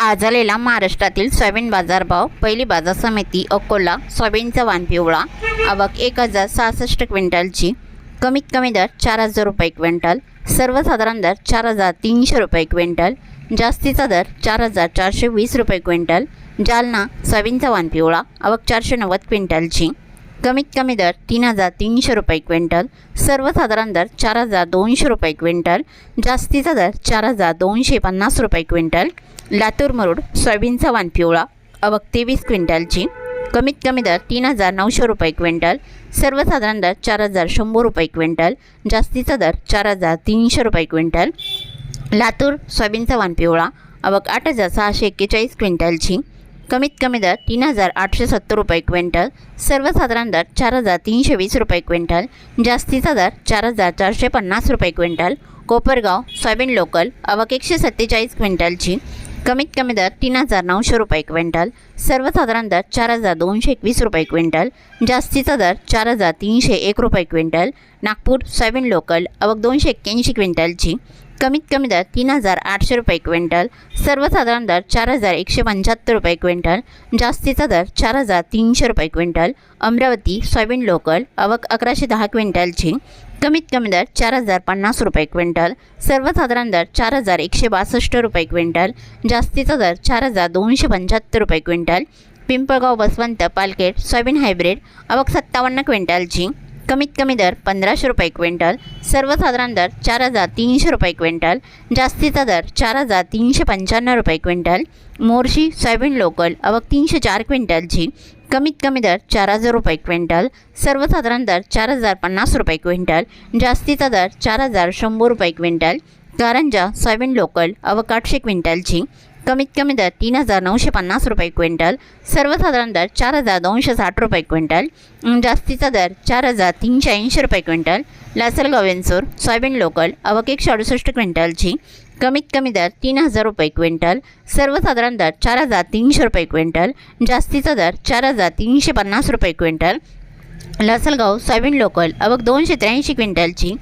आज आलेला महाराष्ट्रातील सोयाबीन बाजारभाव पहिली बाजार समिती अकोला सोयाबीनचा वाण पिवळा. आवक एक हजार सहासष्ट क्विंटलची. कमीत कमी दर चार हजार रुपये क्विंटल. सर्वसाधारण दर चार हजार तीनशे रुपये क्विंटल. जास्तीचा दर चार हजार चारशे वीस रुपये क्विंटल. जालना सोयाबीनचा वाण पिवळा. आवक चारशे नव्वद क्विंटलची. कमीत कमी दर तीन हजार तीनशे रुपये क्विंटल. सर्वसाधारण दर चार हजार दोनशे रुपये क्विंटल. जास्तीचा दर चार हजार दोनशे पन्नास रुपये क्विंटल. लातूर मरोड सोयाबीनचा वाण पिवळा अवक तेवीस क्विंटलची कमीत कमी दर तीन हजार नऊशे रुपये क्विंटल सर्वसाधारण दर चार हजार शंभर रुपये क्विंटल जास्तीचा दर चार हजार तीनशे रुपये क्विंटल. लातूर सोयाबीनचा वाण पिवळा अवक आठ हजार सहाशे एक्केचाळीस क्विंटलची कमीत कमी दर तीन हजार आठशे सत्तर रुपये क्विंटल सर्वसाधारण दर चार हजार तीनशे वीस रुपये क्विंटल जास्तीचा दर चार हजार चारशे पन्नास रुपये क्विंटल. कोपरगाव सोयाबीन लोकल अवक एकशे सत्तेचाळीस क्विंटलची कमीत कमी दर तीन हजार नऊशे रुपये क्विंटल सर्वसाधारण दर चार हजार दोनशे एकवीस रुपये क्विंटल जास्तीचा दर चार हजार तीनशे एक रुपये क्विंटल नागपूर सोयाबीन लोकल अवक दोनशे एक्क्याऐंशी क्विंटलची कमीत कमी दर तीन हजार आठशे रुपये क्विंटल सर्वसाधारण दर चार हजार एकशे पंच्याहत्तर रुपये क्विंटल जास्तीचा दर चार हजार तीनशे रुपये क्विंटल अमरावती सोयाबीन लोकल आवक अकराशे दहा क्विंटलची कमीत कमी दर चार हजार पन्नास रुपये क्विंटल सर्वसाधारण दर चार हजार एकशे बासष्ट रुपये क्विंटल जास्तीचा दर चार हजार दोनशे पंच्याहत्तर रुपये क्विंटल पिंपळगाव बसवंत पालकेट सोयाबीन हायब्रिड आवक सत्तावन्न क्विंटलची कमीत कमी दर पंधराशे रुपये क्विंटल सर्वसाधारण दर चार हजार तीनशे रुपये क्विंटल जास्तीचा दर चार हजार तीनशे पंच्याण्णव रुपये क्विंटल मोर्शी सोयाबीन लोकल आवक तीनशे चार क्विंटलची कमीत कमी दर चार हजार रुपये क्विंटल सर्वसाधारण दर चार हजार पन्नास रुपये क्विंटल जास्तीचा दर चार हजार शंभर रुपये क्विंटल कारंजा सोयाबीन लोकल अवकाठशे क्विंटलची कमीत कमी दर तीन हजार नऊशे पन्नास रुपये क्विंटल सर्वसाधारण दर चार हजार दोनशे साठ रुपये क्विंटल जास्तीचा दर चार हजार तीनशे ऐंशी रुपये क्विंटल लासलगाव वेंसूर सोयाबीन लोकल अवक एकशे अडुसष्ट क्विंटलची कमीत कमी दर तीन हजार रुपये क्विंटल सर्वसाधारण दर चार हजार तीनशे रुपये क्विंटल जास्तीचा दर चार हजार तीनशे पन्नास रुपये क्विंटल लासलगाव सोयाबीन लोकल अवक दोनशे त्र्याऐंशी क्विंटलची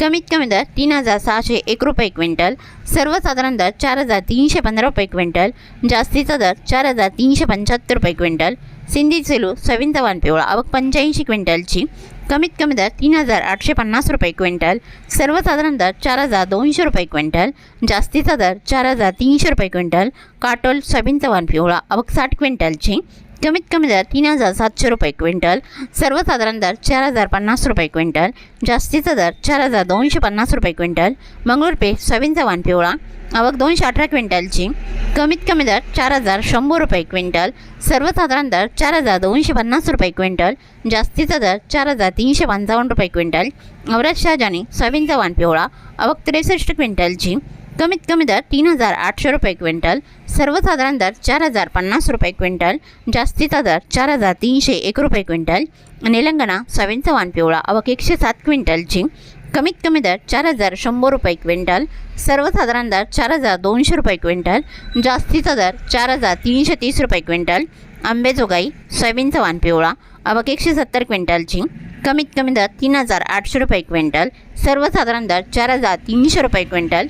कमीत कमी दर तीन हजार सहाशे एक रुपये क्विंटल सर्वसाधारण दर चार हजार तीनशे पंधरा रुपये क्विंटल जास्तीचा दर चार हजार तीनशे पंच्याहत्तर रुपये क्विंटल सिंधी सेलू सोयाबीनचा पिवळा आवक पंच्याऐंशी क्विंटलची कमीत कमी दर तीन हजार आठशे पन्नास रुपये क्विंटल सर्वसाधारण दर चार हजार दोनशे रुपये क्विंटल जास्तीचा दर चार हजार तीनशे रुपये क्विंटल काटोल सोयाबीनचा वाण पिवळा आवक साठ क्विंटलची कमीत कमी दर तीन हजार सातशे रुपये क्विंटल सर्वसाधारण दर चार हजार पन्नास रुपये क्विंटल जास्तीचा दर चार हजार दोनशे पन्नास रुपये क्विंटल मंगळूर पे सोयाबीनचा वाण पिवळा आवक दोनशे अठरा क्विंटलची कमीत कमी दर चार हजार शंभर रुपये क्विंटल सर्वसाधारण दर चार हजार दोनशे पन्नास रुपये क्विंटल जास्तीचा दर चार हजार तीनशे पंचावन्न रुपये क्विंटल औरत शहाजानी सोयाबीनचा वाण पिवळा आवक त्रेसष्ट क्विंटलची कमीत कमी दर तीन हजार आठशे रुपये क्विंटल सर्वसाधारण दर चार हजार पन्नास रुपये क्विंटल जास्तीचा दर चार हजार तीनशे एक रुपये क्विंटल निलंगणा सोयाबीनचा वाण पिवळा अवक एकशे सात क्विंटल झिंक कमीत कमी दर चार हजार शंभर रुपये क्विंटल सर्वसाधारण दर चार हजार दोनशे रुपये क्विंटल जास्तीचा दर चार हजार तीनशे तीस रुपये क्विंटल आंबेजोगाई सोयाबीनचा वाण पिवळा अवक एकशे सत्तर क्विंटल झिंक कमीत कमी दर तीन हजार आठशे रुपये क्विंटल सर्वसाधारण दर चार हजार तीनशे रुपये क्विंटल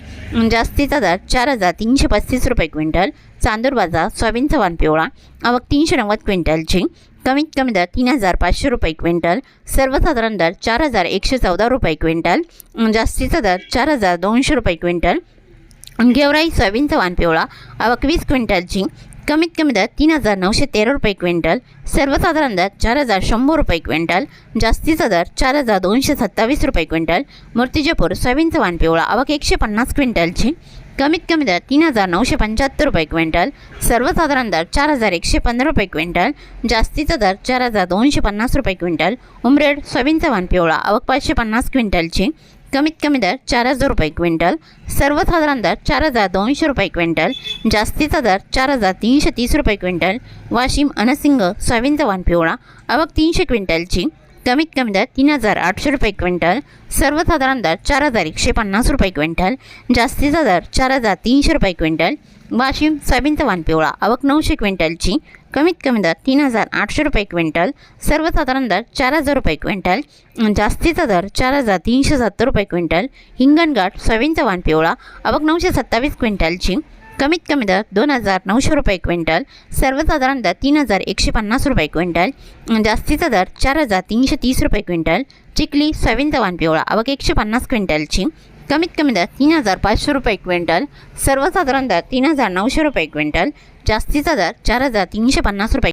जास्तीचा दर चार हजार तीनशे पस्तीस रुपये क्विंटल चांदूर बाजार सोयाबीनचा वाण पिवळा आवक तीनशे नव्वद क्विंटलची कमीत कमी दर तीन हजार पाचशे रुपये क्विंटल सर्वसाधारण दर चार हजार एकशे चौदा रुपये क्विंटल जास्तीचा दर चार हजार दोनशे रुपये क्विंटल गेवराई सोयाबीनचा वान पिवळा आवक वीस क्विंटलची कमीत कमी दर तीन हजार नऊशे तेरा रुपये क्विंटल सर्वसाधारण दर चार हजार शंभर रुपये क्विंटल जास्तीचा दर चार हजार दोनशे सत्तावीस रुपये क्विंटल मूर्तिजापूर सोयाबीनचा वाण पिवळा आवक एकशे पन्नास क्विंटलची. कमीत कमी दर तीन हजार नऊशे पंच्याहत्तर रुपये क्विंटल सर्वसाधारण दर चार हजार एकशे पंधरा रुपये क्विंटल जास्तीचा दर चार हजार दोनशे पन्नास रुपये क्विंटल उमरेड सोयाबीनचा वाण पिवळा आवक पाचशे पन्नास क्विंटलची. कमीत कमी दर चार हजार रुपये क्विंटल सर्वसाधारण दर चार हजार दोनशे रुपये क्विंटल जास्तीचा दर चार हजार तीनशे तीस रुपये क्विंटल वाशिम अनसिंग सोयाबीन वाण पिवळा अवक तीनशे क्विंटलची कमीत कमी दर तीन हजार आठशे रुपये क्विंटल सर्वसाधारण दर चार हजार एकशे पन्नास रुपये क्विंटल जास्तीचा दर चार हजार तीनशे रुपये क्विंटल वाशिम सोयाबीनचा वाण पिवळा आवक नऊशे क्विंटलची कमीत कमी दर तीन हजार आठशे रुपये क्विंटल सर्वसाधारण दर चार हजार रुपये क्विंटल जास्तीचा दर चार हजार तीनशे सत्तर रुपये क्विंटल हिंगणघाट सोयाबीनचा वाण पिवळा आवक नऊशे सत्तावीस क्विंटलची कमीत कमी दर दोन हजार नऊशे रुपये क्विंटल सर्वसाधारण दर तीन हजार एकशे पन्नास रुपये क्विंटल जास्तीचा दर चार हजार तीनशे तीस रुपये क्विंटल चिखली सोयाबीनचा वाण पिवळा आवक एकशे पन्नास क्विंटलची कमीत कमी दर तीन हजार पाचशे रुपये क्विंटल सर्वसाधारण दर तीन हजार नऊशे रुपये क्विंटल जास्तीचा दर चार हजार तीनशे पन्नास रुपये